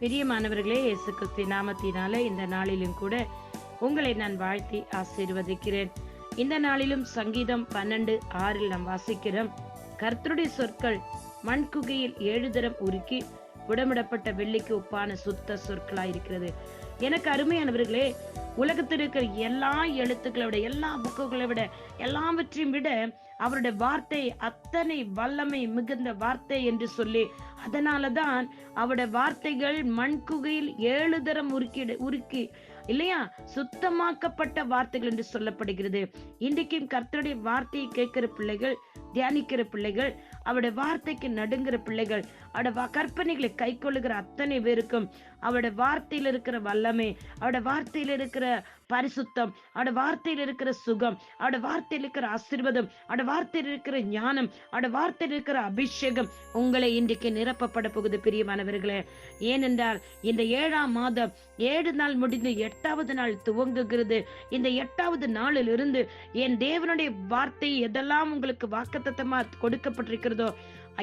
பிரியமானவர்களே இயேசு கிறிஸ்து நாமத்தினால இந்த நாளிலும் கூட உங்களை நான் வாழ்த்தி ஆசீர்வதிக்கிறேன். இந்த நாளிலும் சங்கீதம் பன்னெண்டு ஆறில் நாம் வாசிக்கிறோம். கர்த்தருடைய சொற்கள் மண்குகையில் ஏழு தரம் உருக்கி உடமிடப்பட்ட வெள்ளிக்கு ஒப்பான சுத்த சொற்களாயிருக்கிறது. எனக்கு அருமையானவர்களே உலகத்தில் இருக்கிற எல்லா எழுத்துக்களை விட எல்லா புக்குகளை விட எல்லாவற்றையும் விட அவருடைய வார்த்தை அத்தனை வல்லமை மிகுந்த வார்த்தை என்று சொல்லி அதனாலதான் அவருடைய வார்த்தைகள் மண்குகையில் ஏழு தரம் உருக்கி உருக்கி இல்லையா? சுத்தமாக்கப்பட்ட வார்த்தைகள் என்று சொல்லப்படுகிறது. இன்றைக்கும் கர்த்தருடைய வார்த்தையை கேட்கிற பிள்ளைகள் தியானிக்கிற பிள்ளைகள் அவருடைய வார்த்தைக்கு நடுங்கிற பிள்ளைகள் அவருடைய கற்பனைகளை கை கொள்ளுகிற அத்தனை பேருக்கும் அவருடைய வார்த்தையில் இருக்கிற வல்லமை அவருடைய வார்த்தையில் இருக்கிற பரிசுத்தம் அவட வார்த்தையில் இருக்கிற சுகம் அவட வார்த்தையில் இருக்கிற ஆசீர்வாதம் அவட வார்த்தையில் இருக்கிற ஞானம் அவட வார்த்தையில் இருக்கிற அபிஷேகம் உங்களை இன்றைக்கு நிரப்பப்பட போகுது பிரியமானவர்களே. ஏனென்றால் இந்த ஏழாம் மாதம் ஏழு நாள் முடிந்து எட்டாவது நாள் துவங்குகிறது. இந்த எட்டாவது நாளில் இருந்து என் தேவனுடைய வார்த்தை எதெல்லாம் உங்களுக்கு வாக்குத்தத்தமா கொடுக்கப்பட்டிருக்கிறதோ?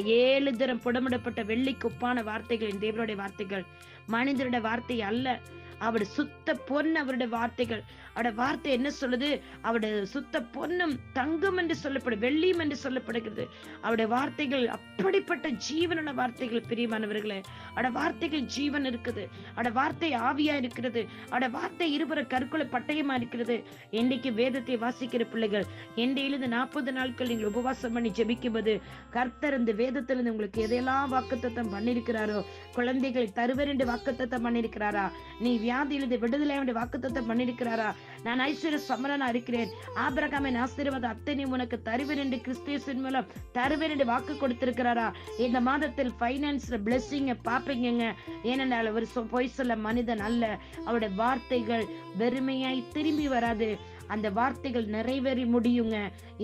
ஏழு தரம் புடமிடப்பட்ட வெள்ளிக்கு ஒப்பான வார்த்தைகள் என் தேவனுடைய வார்த்தைகள். மனிதருடைய வார்த்தை அல்ல. அவருடைய சுத்த பொன் அவருடைய வார்த்தைகள். அவட வார்த்தை என்ன சொல்லுது? அவருடைய சுத்த பொன்னும் தங்கம் என்று சொல்லப்படும் வெள்ளியும் என்று சொல்லப்படுகிறது. அவருடைய வார்த்தைகள் அப்படிப்பட்ட ஜீவனுள்ள வார்த்தைகள் பிரியமானவர்களே. அவருடைய வார்த்தைகள் ஜீவன் இருக்குது. அட வார்த்தை ஆவியா இருக்கிறது. அட வார்த்தை இருபுற கற்கொலை பட்டயமா இருக்கிறது. இன்னைக்கு வேதத்தை வாசிக்கிற பிள்ளைகள் இன்றையிலிருந்து நாற்பது நாட்கள் நீங்கள் உபவாசம் பண்ணி ஜெபிக்கும்போது கர்த்தர் இந்த வேதத்திலிருந்து உங்களுக்கு எதையெல்லாம் வாக்குத்தத்தம் பண்ணிருக்கிறாரோ குழந்தைகளை தருவர் என்று வாக்குத்தத்தம் பண்ணிருக்கிறாரா நீ வியாதியிலிருந்து விடுதலை வேண்டிய வாக்குத்தத்தம் பண்ணிருக்கிறாரா நான் ஐஸ்வர்ய சமரனா இருக்கிறேன். ஆபிரகாமின் ஆசீர்வாதம் அத்தனை உனக்கு தருவேன் என்று கிறிஸ்துவின் மூலம் தருவேன் என்று வாக்கு கொடுத்திருக்கிறாரா? இந்த மாதத்தில் பைனான்ஸ்ல பிளெஸ்ஸிங்க பாப்பீங்க ஏனென்றால் அவர் சொ- பொய் சொல்ல மனிதன் அல்ல. அவருடைய வார்த்தைகள் வெறுமையாய் திரும்பி வராது. அந்த வார்த்தைகள் நிறைவேறி முடியுங்க.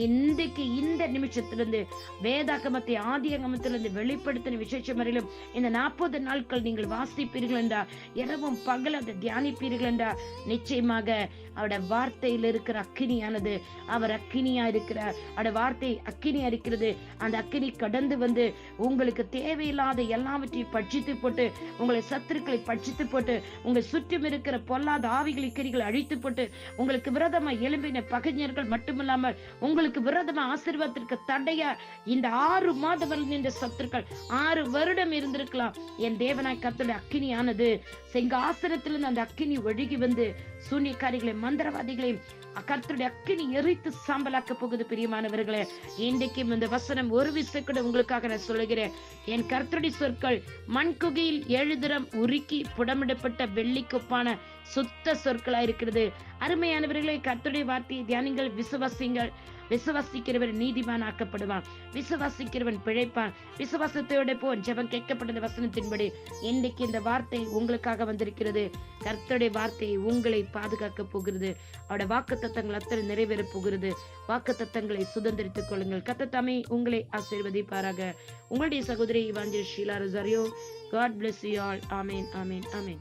இன்றைக்கு இந்த நிமிஷத்திலிருந்து வேதாகமத்தை ஆதியகமத்திலிருந்து வெளிப்படுத்தின விசேஷம் வரையிலும் இந்த நாற்பது நாட்கள் நீங்கள் வாசிப்பீர்கள் என்றா இரவும் பகல் அதை தியானிப்பீர்கள் என்றா நிச்சயமாக அவருடைய வார்த்தையில் இருக்கிற அக்கினியானது அவர் அக்கினியா இருக்கிறார். அவருடைய வார்த்தை அக்கினியா இருக்கிறது. அந்த அக்கினி கடந்து வந்து உங்களுக்கு தேவையில்லாத எல்லாவற்றையும் பட்சித்து போட்டு உங்களை சத்துருக்களை பட்சித்து போட்டு உங்களை சுற்றும் இருக்கிற பொல்லாத ஆவிகளை கிரிகளை அழித்து போட்டு உங்களுக்கு விரதம் விரோதமா எழும்பின பகைஞர்கள் மட்டுமில்லாமல் உங்களுக்கு விரோதமா ஆசீர்வாதத்திற்கு தடையா? இந்த ஆறு மாதம் நின்ற சத்துருக்கள் ஆறு வருடம் இருந்திருக்கலாம். என் தேவனாய் கத்துடைய அக்கினியானது. சிங்காசனத்திலிருந்து அந்த அக்கினி ஒழுகி வந்து சூன்யக்காரிகளை மந்திரவாதிகளையும் கர்த்தருடைய அக்கினி எரித்து சாம்பலாக்க போகுது பிரியமானவர்களே. இன்றைக்கும் இந்த வசனம் ஒரு விசை கூட உங்களுக்காக நான் சொல்லுகிறேன். என் கர்த்தருடைய சொற்கள் மண்குகையில் எழுதுரம் உருக்கி புடமிடப்பட்ட வெள்ளிக்கொப்பான சுத்த சொற்களா இருக்கிறது. அருமையானவர்களே கத்துடைய வார்த்தையை தியானிங்கள். விசுவாசிங்கள். விசுவாசிக்கிறவன் நீதிமான் ஆக்கப்படுவான் விசுவாசிக்கிறவன் பிழைப்பான். விசுவாசத்தோட போ. ஜெபம் கேட்கப்பட்ட வசனத்தின்படி இன்றைக்கு இந்த வார்த்தை உங்களுக்காக வந்திருக்கிறது. கர்த்தருடைய வார்த்தையை உங்களை பாதுகாக்க போகிறது. அவட வாக்கு தத்தங்கள் அத்தனை நிறைவேற போகிறது. வாக்கு தத்தங்களை சுதந்திரித்துக் கொள்ளுங்கள். கத்தத்தாமே உங்களை ஆசீர்வதிப்பாராக. உங்களுடைய சகோதரி evangel Sheela Rosario. God bless you all amen amen amen